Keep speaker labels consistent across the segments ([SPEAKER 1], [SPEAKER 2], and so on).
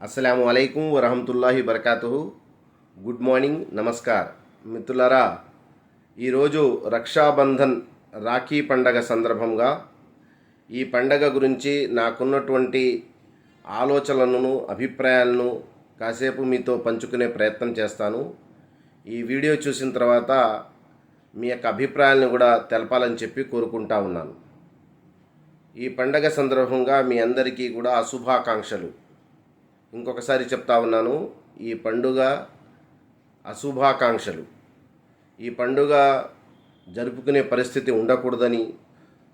[SPEAKER 1] అస్సలం అయికం వరహమతుల్లాహి బర్కాతు గుడ్ మార్నింగ్ నమస్కార్. మిత్రులారా ఈరోజు రక్షాబంధన్ రాఖీ పండగ సందర్భంగా ఈ పండగ గురించి నాకున్నటువంటి ఆలోచనలను అభిప్రాయాలను కాసేపు మీతో పంచుకునే ప్రయత్నం చేస్తాను. ఈ వీడియో చూసిన తర్వాత మీ యొక్క అభిప్రాయాలను కూడా తెలపాలని చెప్పి కోరుకుంటా ఉన్నాను. ఈ పండగ సందర్భంగా మీ అందరికీ కూడా అశుభాకాంక్షలు ఇంకొకసారి చెప్తా ఉన్నాను ఈ పండుగ అశుభాకాంక్షలు. ఈ పండుగ జరుపుకునే పరిస్థితి ఉండకూడదని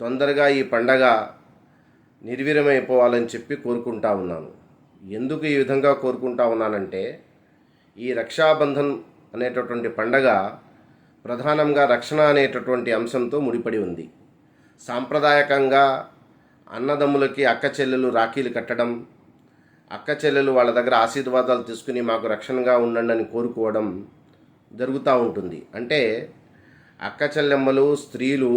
[SPEAKER 1] తొందరగా ఈ పండగ నిర్వీర్యమైపోవాలని చెప్పి కోరుకుంటా ఉన్నాను. ఎందుకు ఈ విధంగా కోరుకుంటా ఉన్నానంటే ఈ రక్షాబంధన్ అనేటటువంటి పండగ ప్రధానంగా రక్షణ అనేటటువంటి అంశంతో ముడిపడి ఉంది. సాంప్రదాయకంగా అన్నదమ్ములకి అక్క చెల్లెలు రాఖీలు కట్టడం అక్క చెల్లెలు వాళ్ళ దగ్గర ఆశీర్వాదాలు తీసుకుని మాకు రక్షణగా ఉండండి అని కోరుకోవడం జరుగుతూ ఉంటుంది. అంటే అక్క చెల్లెమ్మలు స్త్రీలు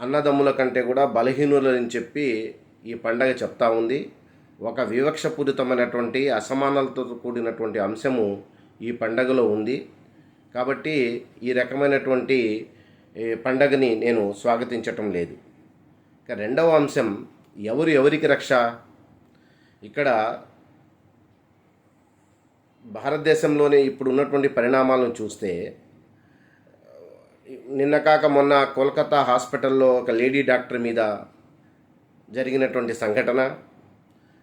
[SPEAKER 1] అన్నదమ్ముల కంటే కూడా బలహీనులని చెప్పి ఈ పండగ చెప్తా ఉంది. ఒక వివక్షపూరితమైనటువంటి అసమానాలతో కూడినటువంటి అంశము ఈ పండగలో ఉంది. కాబట్టి ఈ రకమైనటువంటి పండగని నేను స్వాగతించటం లేదు. ఇక రెండవ అంశం ఎవరు ఎవరికి రక్ష? ఇక్కడ భారతదేశంలోనే ఇప్పుడు ఉన్నటువంటి పరిణామాలను చూస్తే నిన్న కాక మొన్న కోల్కతా హాస్పిటల్లో ఒక లేడీ డాక్టర్ మీద జరిగినటువంటి సంఘటన.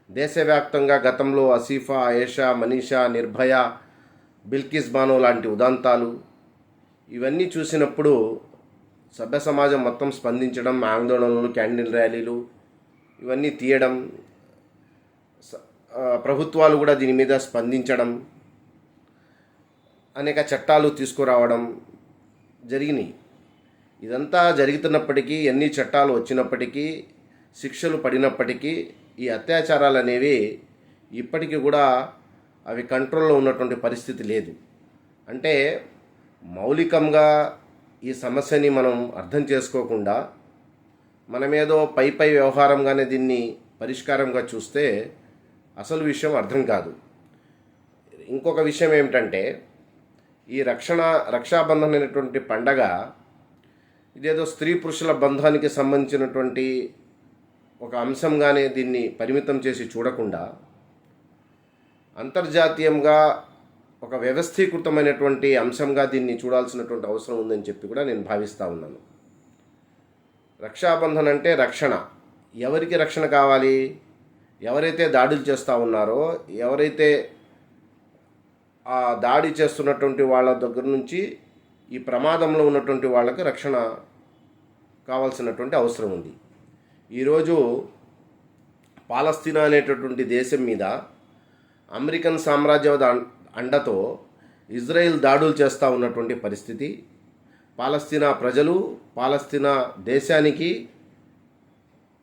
[SPEAKER 1] దేశవ్యాప్తంగా గతంలో అసీఫా ఆయేషా మనీషా నిర్భయ బిల్కిస్ బానో లాంటి ఉదాంతాలు ఇవన్నీ చూసినప్పుడు సభ్య సమాజం మొత్తం స్పందించడం ఆందోళనలు క్యాండిల్ ర్యాలీలు ఇవన్నీ తీయడం ప్రభుత్వాలు కూడా దీని మీద స్పందించడం అనేక చట్టాలు తీసుకురావడం జరిగినాయి. ఇదంతా జరుగుతున్నప్పటికీ ఎన్ని చట్టాలు వచ్చినప్పటికీ శిక్షలు పడినప్పటికీ ఈ అత్యాచారాలు అనేవి ఇప్పటికీ కూడా అవి కంట్రోల్లో ఉన్నటువంటి పరిస్థితి లేదు. అంటే మౌలికంగా ఈ సమస్యని మనం అర్థం చేసుకోకుండా మనమేదో పై పై వ్యవహారంగానే దీన్ని పరిష్కారంగా చూస్తే అసలు విషయం అర్థం కాదు. ఇంకొక విషయం ఏమిటంటే ఈ రక్షణ రక్షాబంధన్ అనేటువంటి పండగ ఇదేదో స్త్రీ పురుషుల బంధానికి సంబంధించినటువంటి ఒక అంశంగానే దీన్ని పరిమితం చేసి చూడకుండా అంతర్జాతీయంగా ఒక వ్యవస్థీకృతమైనటువంటి అంశంగా దీన్ని చూడాల్సినటువంటి అవసరం ఉందని చెప్పి కూడా నేను భావిస్తూ ఉన్నాను. రక్షాబంధన్ అంటే రక్షణ. ఎవరికి రక్షణ కావాలి? ఎవరైతే దాడులు చేస్తూ ఉన్నారో ఎవరైతే ఆ దాడి చేస్తున్నటువంటి వాళ్ళ దగ్గర నుంచి ఈ ప్రమాదంలో ఉన్నటువంటి వాళ్ళకి రక్షణ కావాల్సినటువంటి అవసరం ఉంది. ఈరోజు పాలస్తీనా అనేటటువంటి దేశం మీద అమెరికన్ సామ్రాజ్యవాద అండతో ఇజ్రాయెల్ దాడులు చేస్తూ ఉన్నటువంటి పరిస్థితి. పాలస్తీనా ప్రజలు పాలస్తీనా దేశానికి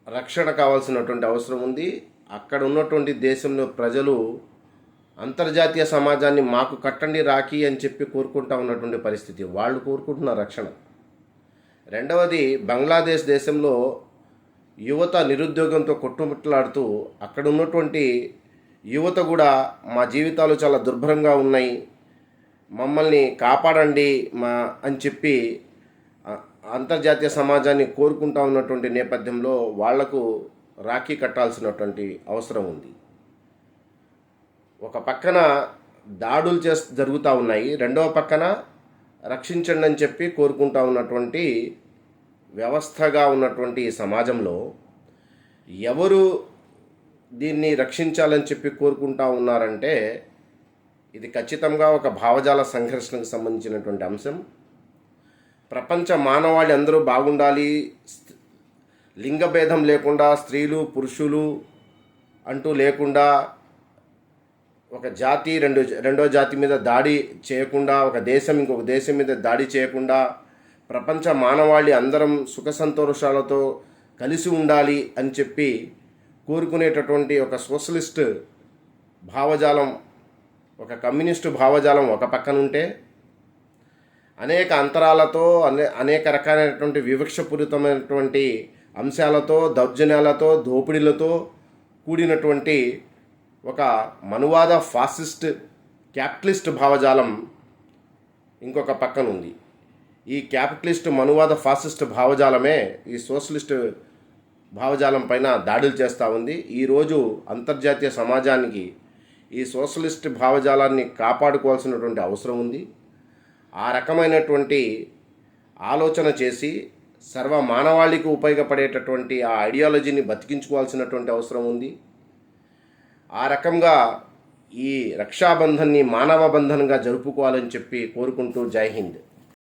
[SPEAKER 1] రక్షణ కావాల్సినటువంటి అవసరం ఉంది. అక్కడ ఉన్నటువంటి దేశంలో ప్రజలు అంతర్జాతీయ సమాజాన్ని మాకు కట్టండి రాఖీ అని చెప్పి కోరుకుంటా ఉన్నటువంటి పరిస్థితి. వాళ్ళు కోరుకుంటున్న రక్షణ. రెండవది బంగ్లాదేశ్ దేశంలో యువత నిరుద్యోగంతో కొట్టుముట్లాడుతూ అక్కడ ఉన్నటువంటి యువత కూడా మా జీవితాలు చాలా దుర్భరంగా ఉన్నాయి. మమ్మల్ని కాపాడండి మా అని చెప్పి అంతర్జాతీయ సమాజాన్ని కోరుకుంటా ఉన్నటువంటి నేపథ్యంలో వాళ్ళకు రాఖీ కట్టాల్సినటువంటి అవసరం ఉంది. ఒక పక్కన దాడులు చేస్ జరుగుతూ ఉన్నాయి. రెండవ పక్కన రక్షించండి అని చెప్పి కోరుకుంటా ఉన్నటువంటి వ్యవస్థగా ఉన్నటువంటి ఈ సమాజంలో ఎవరు దీన్ని రక్షించాలని చెప్పి కోరుకుంటా ఉన్నారంటే ఇది ఖచ్చితంగా ఒక భావజాల సంఘర్షణకు సంబంధించినటువంటి అంశం. ప్రపంచ మానవాళి అందరూ బాగుండాలి లింగభేదం లేకుండా స్త్రీలు పురుషులు అంటూ లేకుండా ఒక జాతి రెండు రెండో జాతి మీద దాడి చేయకుండా ఒక దేశం ఇంకొక దేశం మీద దాడి చేయకుండా ప్రపంచ మానవాళి అందరం సుఖ సంతోషాలతో కలిసి ఉండాలి అని చెప్పి కోరుకునేటటువంటి ఒక సోషలిస్ట్ భావజాలం ఒక కమ్యూనిస్టు భావజాలం ఒక పక్కన ఉంటే అనేక అంతరాలతో అనే అనేక రకాలైనటువంటి వివక్షపూరితమైనటువంటి అంశాలతో దౌర్జన్యాలతో దోపిడీలతో కూడినటువంటి ఒక మనువాద ఫాసిస్ట్ క్యాపిటలిస్ట్ భావజాలం ఇంకొక పక్కన ఉంది ఈ క్యాపిటలిస్ట్ మనువాద ఫాసిస్ట్ భావజాలమే ఈ సోషలిస్ట్ భావజాలం పైన దాడులు చేస్తూ ఉంది. ఈరోజు అంతర్జాతీయ సమాజానికి ఈ సోషలిస్ట్ భావజాలాన్ని కాపాడుకోవాల్సినటువంటి అవసరం ఉంది. ఆ రకమైనటువంటి ఆలోచన చేసి సర్వ మానవాళికి ఉపయోగపడేటటువంటి ఆ ఐడియాలజీని బతికించుకోవాల్సినటువంటి అవసరం ఉంది. ఆ రకంగా ఈ రక్షాబంధన్ని మానవ బంధనంగా జరుపుకోవాలని చెప్పి కోరుకుంటూ జై హింద్.